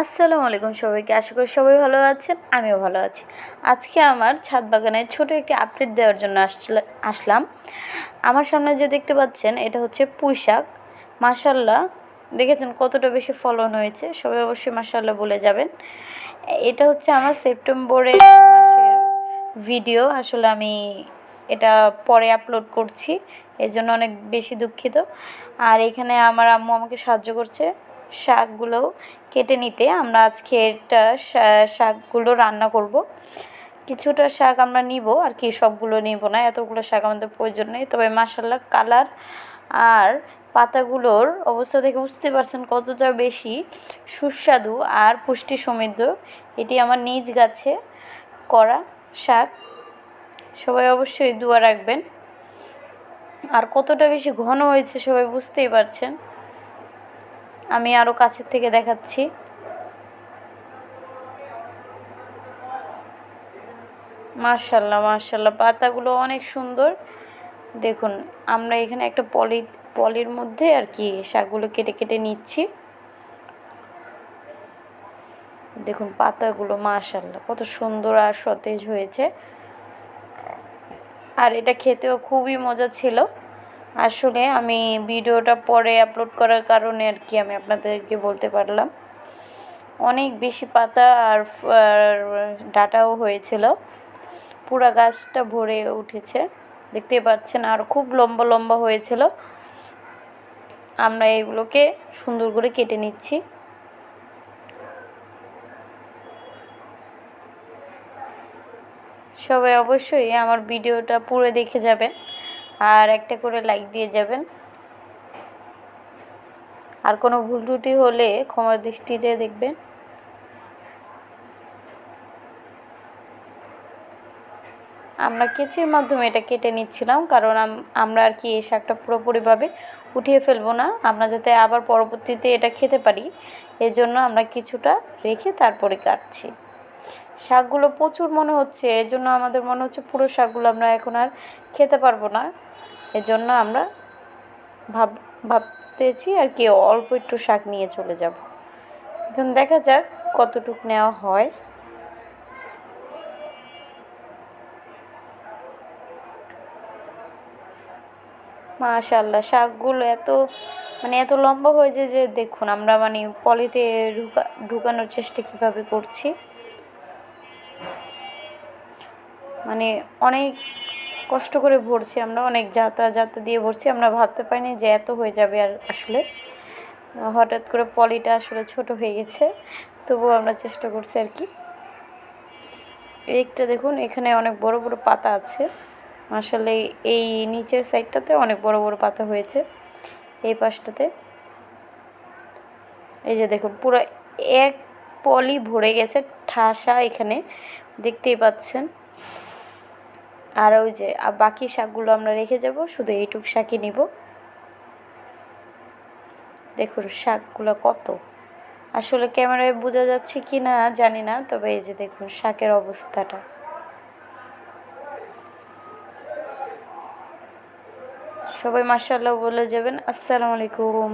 আসসালামু আলাইকুম সবাইকে। আশা করি সবাই ভালো আছেন, আমিও ভালো আছি। আজকে আমার ছাদ বাগানে ছোট একটি আপডেট দেওয়ার জন্য আসছিল, আসলাম। আমার সামনে যে দেখতে পাচ্ছেন, এটা হচ্ছে পুঁই শাক। মাসাল্লাহ দেখেছেন কতটা বেশি ফলন হয়েছে? সবাই অবশ্যই মাসাল্লাহ বলে যাবেন। এটা হচ্ছে আমার সেপ্টেম্বরের মাসের ভিডিও আসলে আমি এটা পরে আপলোড করছি এই জন্য অনেক বেশি দুঃখিত। আর এখানে আমার আম্মু আমাকে সাহায্য করছে। শাকগুলো কেটে নিতে আমরা আজকে এটা শাকগুলো রান্না করব। কিছুটা শাক আমরা নিব, আর কি সবগুলো নিব না, এতগুলো শাক আমাদের প্রয়োজন নেই। তবে মাসাল্লাহ কালার আর পাতাগুলোর অবস্থা দেখে বুঝতে পারছেন কতটা বেশি সুস্বাদু আর পুষ্টি সমৃদ্ধ এটি আমার নিজ গাছে করা শাক। সবাই অবশ্যই দোয়া রাখবেন। আর কতটা বেশি ঘন হয়েছে সবাই বুঝতেই পারছেন। আমি আরও কাছের থেকে দেখাচ্ছি। মার্শাল্লাহ মার্শাল্লাহ পাতাগুলো অনেক সুন্দর। দেখুন, আমরা এখানে একটা পলি, পলির মধ্যে আর কি শাকগুলো কেটে কেটে নিচ্ছি। দেখুন, পাতাগুলো মাশাল্লাহ কত সুন্দর আর সতেজ হয়েছে। আর এটা খেতেও খুবই মজা ছিল। আসলে আমি ভিডিওটা পরে আপলোড করার কারণে আর কি আমি আপনাদেরকে বলতে পারলাম। অনেক বেশি পাতা আর ডাটাও হয়েছিল। পুরা গাছটা ভরে উঠেছে। দেখতে পাচ্ছেন আর খুব লম্বা লম্বা হয়েছিল। আমরা এগুলোকে সুন্দর করে কেটে নিচ্ছি। সবাই অবশ্যই আমার ভিডিওটা পুরো দেখে যাবেন। আর একটা করে লাইক দিয়ে যাবেন। আর কোনো ভুল ত্রুটি হলে ক্ষমার দৃষ্টিতে দেখবেন। আমরা কেচির মাধ্যমে এটা কেটে নিচ্ছিলাম, কারণ আমরা আর কি এই শাকটা পুরোপুরিভাবে উঠিয়ে ফেলব না। আমরা যাতে আবার পরবর্তীতে এটা খেতে পারি, এজন্য আমরা কিছুটা রেখে তারপরে কাটছি। শাকগুলো প্রচুর মনে হচ্ছে, এজন্য আমাদের মনে হচ্ছে পুরো শাকগুলো আমরা এখন আর খেতে পারব না। এজন্য আমরা ভাব, ভাবতেছি আর কি অল্প একটু শাক নিয়ে চলে যাব। এখন দেখা যাক কতটুক নেওয়া হয়। মাশাল্লাহ শাকগুলো এত মানে এত লম্বা হয়েছে যে দেখুন আমরা মানে পলিতে ঢুকা, ঢুকানোর চেষ্টা কীভাবে করছি। মানে অনেক কষ্ট করে ভরছি আমরা, অনেক যাতা যাতা দিয়ে ভরছি, আমরা ভাবতে পারিনি যে এত হয়ে যাবে আর আসলে। হঠাৎ করে পলিটা আসলে ছোট হয়ে গেছে, তবুও আমরা চেষ্টা করছি আর কি। একটা দেখুন, এখানে অনেক বড় বড় পাতা আছে। আসলে এই নিচের সাইডটাতে অনেক বড় বড় পাতা হয়েছে, এই পাশটাতে। এই যে দেখুন, পুরো এক পলি ভরে গেছে, ঠাসা এখানে, দেখতেই পাচ্ছেন। আর ওই যে বাকি শাকগুলো আমরা রেখে যাব, শুধু এইটুক শাকই নিব। দেখুন শাকগুলো কত। আসলে ক্যামেরায় বোঝা যাচ্ছে কি না জানি না, তবে এই যে দেখুন শাকের অবস্থাটা। সবাই মার্শাল্লাহ বলে যাবেন, আসসালামু আলাইকুম।